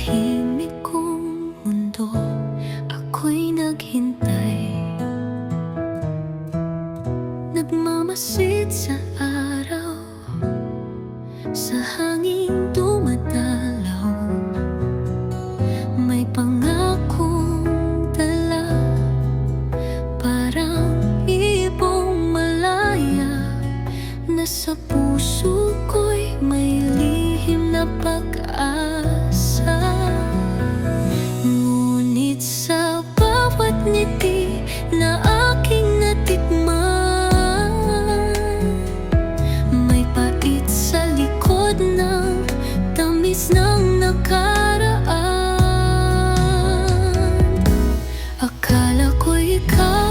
tahimik kong mundo Ako'y naghintay. Nagmamasid sa araw Sa hangin dumadalaw. May pangakong dala Parang ibong malaya Nasa puso ng nakaraan. Akala ko ikaw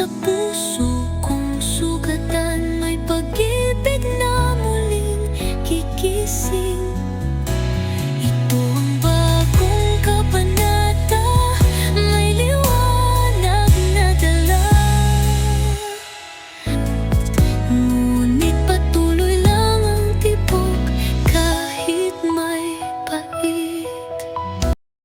着不说。